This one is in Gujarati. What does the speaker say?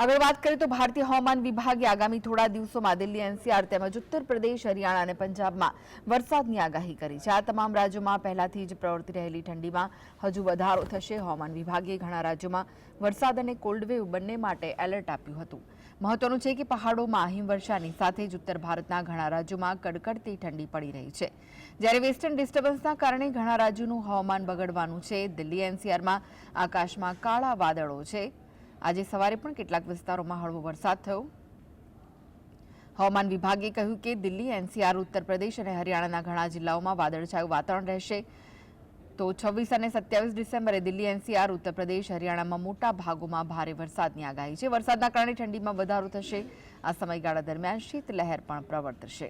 આગળ વાત કરીએ તો ભારતીય હવામાન વિભાગે આગામી થોડા દિવસોમાં દિલ્હી, એનસીઆર તેમજ ઉત્તર પ્રદેશ, હરિયાણા અને પંજાબમાં વરસાદની આગાહી કરી છે. આ તમામ રાજ્યોમાં પહેલાથી જ પ્રવર્તી રહેલી ઠંડીમાં હજુ વધારો થશે. હવામાન વિભાગે ઘણા રાજ્યોમાં વરસાદ અને કોલ્ડવેવ બંને માટે એલર્ટ આપ્યું હતું. મહત્વનું છે કે પહાડોમાં હિમવર્ષાની સાથે જ ઉત્તર ભારતના ઘણા રાજ્યોમાં કડકડતી ઠંડી પડી રહી છે. જ્યારે વેસ્ટર્ન ડિસ્ટર્બન્સના કારણે ઘણા રાજ્યોનું હવામાન બગડવાનું છે. દિલ્હી, એનસીઆરમાં આકાશમાં કાળા વાદળો છે. આજે સવારે પણ કેટલાક વિસ્તારોમાં હળવો વરસાદ થયો. હવામાન વિભાગે કહ્યું કે દિલ્હી, એનસીઆર ઉત્તર પ્રદેશ અને હરિયાણાના ઘણા જિલ્લાઓમાં વાદળછાયું વાતાવરણ રહેશે. તો છવ્વીસ અને સત્યાવીસ ડિસેમ્બરે દિલ્હી, એનસીઆર ઉત્તર પ્રદેશ હરિયાણામાં મોટા ભાગોમાં ભારે વરસાદની આગાહી છે. વરસાદના કારણે ઠંડીમાં વધારો થશે. આ સમયગાળા દરમિયાન શીતલહેર પણ પ્રવર્તશે.